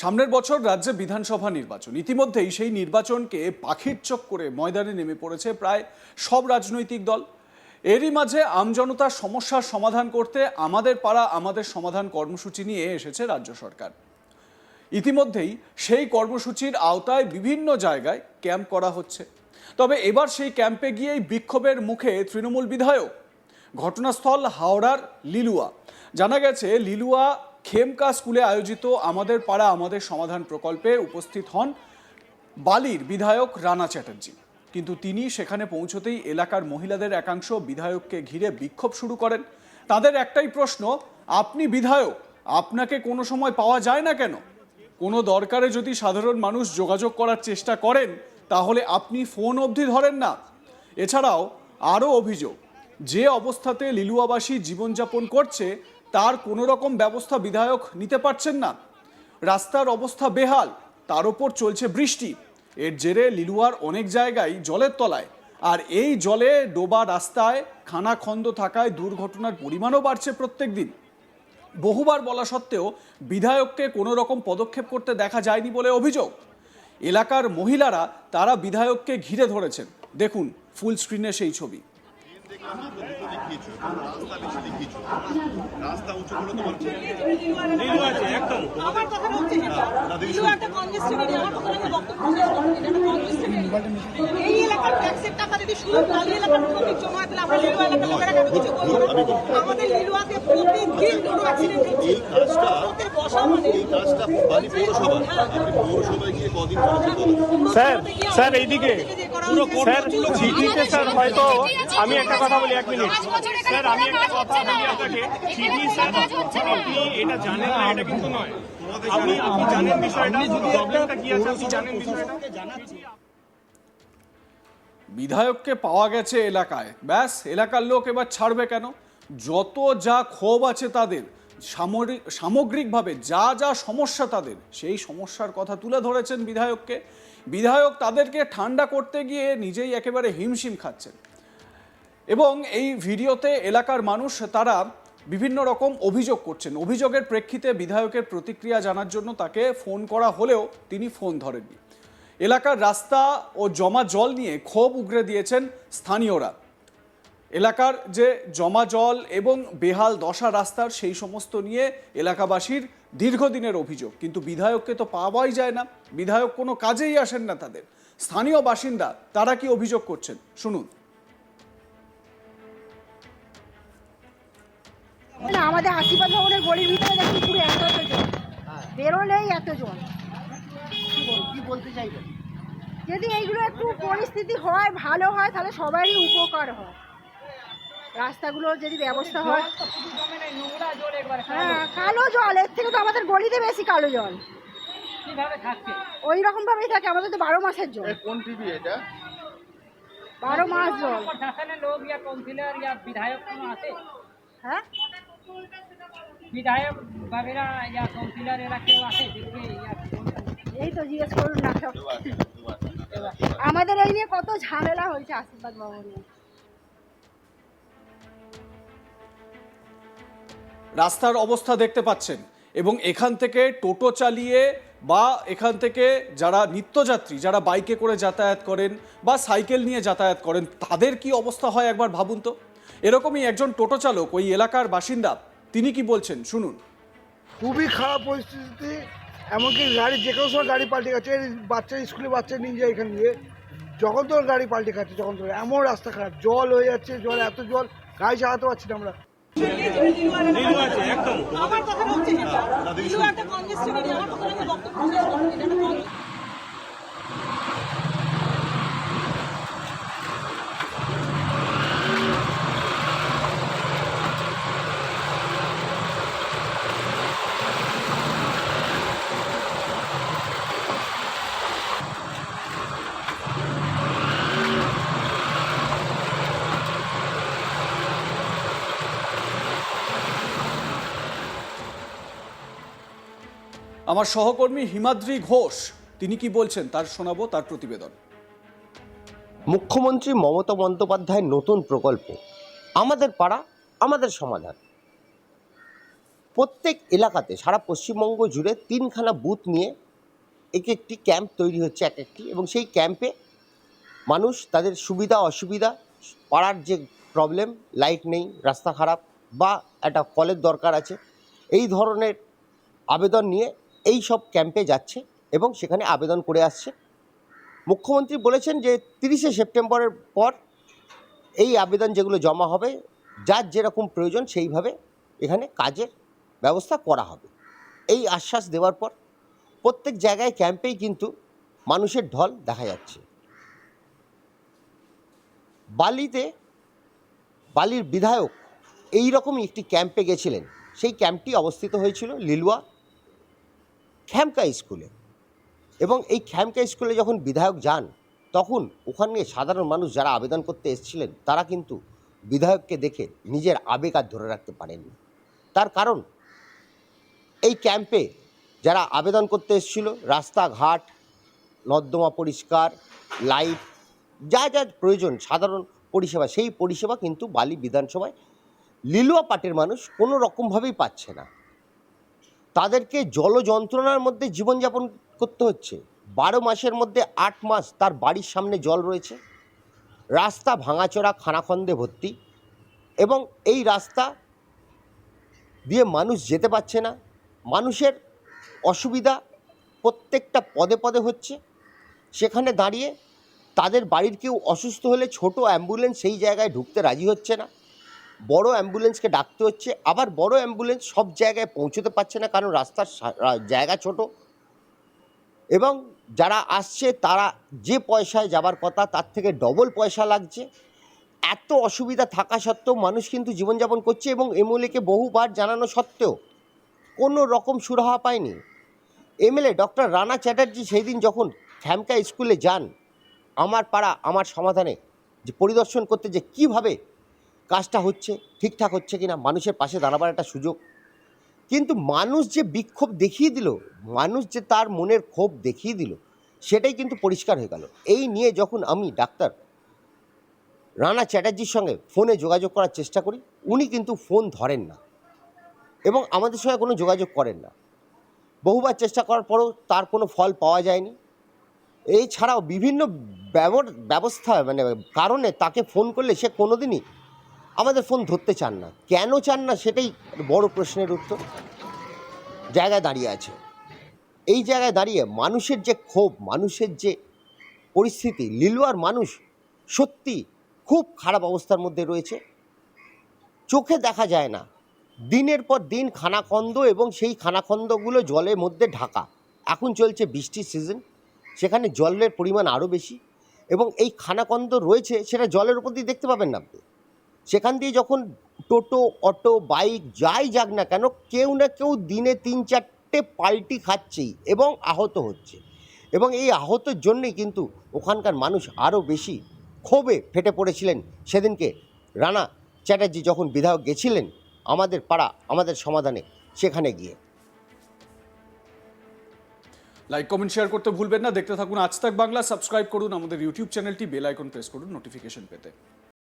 সামনের বছর রাজ্যে বিধানসভা নির্বাচন। ইতিমধ্যেই সেই নির্বাচনকে পাখির চোখ করে ময়দানে নেমে পড়েছে প্রায় সব রাজনৈতিক দল। এরই মাঝে আমজনতার সমস্যার সমাধান করতে আমাদের পাড়া, আমাদের সমাধান কর্মসূচি নিয়ে এসেছে রাজ্য সরকার। ইতিমধ্যেই সেই কর্মসূচির আওতায় বিভিন্ন জায়গায় ক্যাম্প করা হচ্ছে। তবে এবার সেই ক্যাম্পে গিয়েই বিক্ষোভের মুখে তৃণমূল বিধায়ক। ঘটনাস্থল হাওড়ার লিলুয়া। জানা গেছে, লিলুয়া খেমকা স্কুলে আয়োজিত আমাদের পাড়া, আমাদের সমাধান প্রকল্পে উপস্থিত হন বালির বিধায়ক রানা চ্যাটার্জি। কিন্তু তিনি সেখানে পৌঁছতেই এলাকার মহিলাদের একাংশ বিধায়ককে ঘিরে বিক্ষোভ শুরু করেন। তাদের একটাই প্রশ্ন, আপনি বিধায়ক, আপনাকে কোনো সময় পাওয়া যায় না কেন? কোনো দরকারে যদি সাধারণ মানুষ যোগাযোগ করার চেষ্টা করেন, তাহলে আপনি ফোন অবধি ধরেন না। এছাড়াও আরও অভিযোগ, যে অবস্থাতে লিলুয়াবাসী জীবনযাপন করছে তার কোনো রকম ব্যবস্থা বিধায়ক নিতে পারছেন না। রাস্তার অবস্থা বেহাল, তার ওপর চলছে বৃষ্টি। এর জেরে লিলুয়ার অনেক জায়গায় জলের তলায়। আর এই জলে ডোবা রাস্তায় খানাখন্দ থাকায় দুর্ঘটনার পরিমাণও বাড়ছে প্রত্যেক দিন বহুবার বলা সত্ত্বেও বিধায়ককে কোনো রকম পদক্ষেপ করতে দেখা যায়নি বলে অভিযোগ। এলাকার মহিলারা তারা বিধায়ককে ঘিরে ধরেছেন। দেখুন, ফুল স্ক্রিনে সেই ছবি। রাস্তা উঁচু করে তোমার নীলু আছে একদম আমার কথা হচ্ছে যেটা কিছু একটা কনজেস্টেড এরিয়া আমার কথা আমি বক্তব্য শেষ করছি এটা কনজেস্টেড এরিয়া এই এলাকার ট্যাক্সের টাকা যদি শুধু বালি এলাকার ট্রাফিক জমা হয় তাহলে আমরা লিলুয়া এলাকার লোকেরা কেন কিছু করব না? আমাদের লিলুয়াতে প্রতিদিন দুটো অ্যাক্সিডেন্ট হচ্ছে এই কাজটা বসা মানে। এই কাজটা বালি পৌরসভা আপনি পৌরসভায় গিয়ে কদিন স্যার স্যার এইদিকে। স্যার হয়তো আমি একটা কথা বলি এক মিনিট। স্যার আমি একটা কথা বলি আপনাকে। স্যার আপনি এটা জানেন না এটা কিন্তু নয়। আপনি আপনি জানেন বিষয়টা প্রবলেমটা কি আছে আপনি জানেন বিষয়টা? বিধায়ককে পাওয়া গেছে এলাকায়। ব্যাস এলাকার লোক এবার ছাড়বে কেন? যত যা ক্ষোভ আছে তাদের সামরিক সামগ্রিকভাবে যা যা সমস্যা তাদের সেই সমস্যার কথা তুলে ধরেছেন বিধায়ককে। বিধায়ক তাদেরকে ঠান্ডা করতে গিয়ে নিজেই একেবারে হিমশিম খাচ্ছেন। এবং এই ভিডিওতে এলাকার মানুষ তারা বিভিন্ন রকম অভিযোগ করছেন। অভিযোগের প্রেক্ষিতে বিধায়কের প্রতিক্রিয়া জানার জন্য তাকে ফোন করা হলেও তিনি ফোন ধরেননি। এলাকার রাস্তা ও জমা জল নিয়ে ক্ষোভ উগরে দিয়েছেন স্থানীয়রা। এলাকার যে জমা জল এবং বেহাল দশা রাস্তার সেই সমস্ত নিয়ে এলাকাবাসীর দীর্ঘদিনের অভিযোগ। কিন্তু বিধায়ককে তো পাওয়াই যায় না। বিধায়ক কোনো কাজেই আসেন না তাদের। স্থানীয় বাসিন্দা তারা কি অভিযোগ করছেন? শুনুন। আমাদের আশীর্বাদ ভবনের গলির ভিতরে দেখি পুরো এত এত জল বেরোলেই এত জল কি বলতে চাইবেন? যদি এইগুলো একটু পরিস্থিতি হয় ভালো হয় তাহলে সবারই উপকার হয়। রাস্তাগুলোর যদি ব্যবস্থা হয়। হ্যাঁ কালো জল এর থেকে তো আমাদের গলিতে বেশি কালো জল। ওই রকম ভাবেই থাকে আমাদের তো বারো মাসের জল। কোন টিভি এটা? বারো মাস জল। ইয়া ইয়া বিধায়ক আসে হ্যাঁ? ইয়া এরা কেউ আসে এই তো জিজ্ঞেস করুন না। আমাদের এই নিয়ে কত ঝামেলা হয়েছে আশীর্বাদ ভবনে। রাস্তার অবস্থা দেখতে পাচ্ছেন এবং এখান থেকে টোটো চালিয়ে বা এখান থেকে যারা নিত্যযাত্রী, যারা বাইকে করে যাতায়াত করেন বা সাইকেল নিয়ে যাতায়াত করেন, তাদের কি অবস্থা হয় একবার ভাবুন তো? এরকমই একজন টোটো চালক ওই এলাকার বাসিন্দা, তিনি কি বলছেন? শুনুন। খুবই খারাপ পরিস্থিতি এমনকি গাড়ি, যে কোনো সময় গাড়ি পাল্টে গেছে বাচ্চা স্কুলে বাচ্চা নিয়ে যায় এখান দিয়ে, যখন তোর গাড়ি পাল্টে খাচ্ছে যখন তোর এমন রাস্তা খারাপ, জল হয়ে যাচ্ছে, জল, এত জল, গাড়ি চালাতে পারছি না আমরা। আমার কথা হচ্ছে আমার কথা বক্তব্য আমার সহকর্মী হিমাদ্রি ঘোষ, তিনি কি বলছেন তার শোনাবো তার প্রতিবেদন। মুখ্যমন্ত্রী মমতা বন্দ্যোপাধ্যায়ের নতুন প্রকল্প, আমাদের পাড়া, আমাদের সমাধান। প্রত্যেক এলাকাতে সারা পশ্চিমবঙ্গ জুড়ে তিনখানা বুথ নিয়ে এক একটি ক্যাম্প তৈরি হচ্ছে এক একটি এবং সেই ক্যাম্পে মানুষ তাদের সুবিধা, অসুবিধা, পাড়ার যে প্রবলেম লাইট নেই, রাস্তা খারাপ বা একটা কলের দরকার আছে, এই ধরনের আবেদন নিয়ে এই সব ক্যাম্পে যাচ্ছে এবং সেখানে আবেদন করে আসছে। মুখ্যমন্ত্রী বলেছেন যে তিরিশে সেপ্টেম্বরের পর এই আবেদন যেগুলো জমা হবে, যার যেরকম প্রয়োজন সেইভাবে এখানে কাজের ব্যবস্থা করা হবে। এই আশ্বাস দেওয়ার পর প্রত্যেক জায়গায় ক্যাম্পেই কিন্তু মানুষের ঢল দেখা যাচ্ছে। বালিতে বালির বিধায়ক এই রকমই একটি ক্যাম্পে গেছিলেন। সেই ক্যাম্পটি অবস্থিত হয়েছিল লিলুয়া খ্যামকা স্কুলে। এবং এই খ্যামকা স্কুলে যখন বিধায়ক যান, তখন ওখানে সাধারণ মানুষ যারা আবেদন করতে এসেছিলেন, তারা কিন্তু বিধায়ককে দেখে নিজের আবেগ আর ধরে রাখতে পারেননি। তার কারণ, এই ক্যাম্পে যারা আবেদন করতে এসেছিল, রাস্তাঘাট, নর্দমা পরিষ্কার লাইট যা যা প্রয়োজন, সাধারণ পরিষেবা, সেই পরিষেবা কিন্তু বালি বিধানসভায় লিলুয়া পাটের মানুষ কোনো রকমভাবেই পাচ্ছে না। তাদেরকে জল যন্ত্রণার মধ্যে জীবনযাপন করতে হচ্ছে। বারো মাসের মধ্যে আট মাস তার বাড়ির সামনে জল রয়েছে। রাস্তা ভাঙাচোরা, খানাখন্দে ভর্তি এবং এই রাস্তা দিয়ে মানুষ যেতে পারছে না। মানুষের অসুবিধা প্রত্যেকটা পদে পদে হচ্ছে। সেখানে দাঁড়িয়ে তাদের বাড়ির কেউ অসুস্থ হলে ছোট অ্যাম্বুলেন্স সেই জায়গায় ঢুকতে রাজি হচ্ছে না। বড় অ্যাম্বুলেন্সকে ডাকতে হচ্ছে। আবার বড় অ্যাম্বুলেন্স সব জায়গায় পৌঁছতে পারছে না, কারণ রাস্তার জায়গা ছোট। এবং যারা আসছে, তারা যে পয়সায় যাবার কথা, তার থেকে ডবল পয়সা লাগছে। এত অসুবিধা থাকা সত্ত্বেও মানুষ কিন্তু জীবনযাপন করছে এবং এমএলএকে বহুবার জানানো সত্ত্বেও কোনো রকম সুরাহা পায়নি। এমএলএ ডক্টর রানা চ্যাটার্জি সেই দিন যখন খ্যামকা স্কুলে যান, আমার পাড়া, আমার সমাধানে যে পরিদর্শন করতে যে কীভাবে কাজটা হচ্ছে, ঠিকঠাক হচ্ছে কি না মানুষের পাশে দাঁড়াবার একটা সুযোগ। কিন্তু মানুষ যে বিক্ষোভ দেখিয়ে দিল, মানুষ যে তার মনের ক্ষোভ দেখিয়ে দিল, সেটাই কিন্তু পরিষ্কার হয়ে গেল। এই নিয়ে যখন আমি ডাক্তার রানা চ্যাটার্জির সঙ্গে ফোনে যোগাযোগ করার চেষ্টা করি, উনি কিন্তু ফোন ধরেন না এবং আমাদের সঙ্গে কোনো যোগাযোগ করেন না। বহুবার চেষ্টা করার পরেও তার কোনো ফল পাওয়া যায়নি। এছাড়াও বিভিন্ন ব্যবস্থা মানে কারণে তাকে ফোন করলে সে কোনোদিনই আমাদের ফোন ধরতে চান না। কেন চান না সেটাই বড় প্রশ্নের উত্তর। জায়গায় দাঁড়িয়ে আছে। এই জায়গায় দাঁড়িয়ে মানুষের যে ক্ষোভ, মানুষের যে পরিস্থিতি, লিলুয়ার মানুষ সত্যি খুব খারাপ অবস্থার মধ্যে রয়েছে। চোখে দেখা যায় না। দিনের পর দিন খানাখন্দ এবং সেই খানাখন্দগুলো জলের মধ্যে ঢাকা। এখন চলছে বৃষ্টির সিজন সেখানে জলের পরিমাণ আরও বেশি এবং এই খানাখন্দ রয়েছে, সেটা জলের উপর দিয়ে দেখতে পাবেন না আপনি। সেখান দিয়ে যখন টোটো, অটো, বাইক যাই যাক না কেন, কেউ না কেউ দিনে তিন চারটে পাল্টি খাচ্ছেই এবং আহত হচ্ছে। এবং এই আহতের জন্যেই কিন্তু ওখানকার মানুষ আরও বেশি ক্ষোভে ফেটে পড়েছিলেন। সেদিনকে রানা চ্যাটার্জি যখন বিধায়ক গেছিলেন আমাদের পাড়া, আমাদের সমাধানে সেখানে গিয়ে। লাইক কমেন্ট শেয়ার করতে ভুলবেন না। দেখতে থাকুন আজ তাক বাংলা। সাবস্ক্রাইব করুন আমাদের ইউটিউব চ্যানেলটি বেল আইকন প্রেস করুন নোটিফিকেশন পেতে।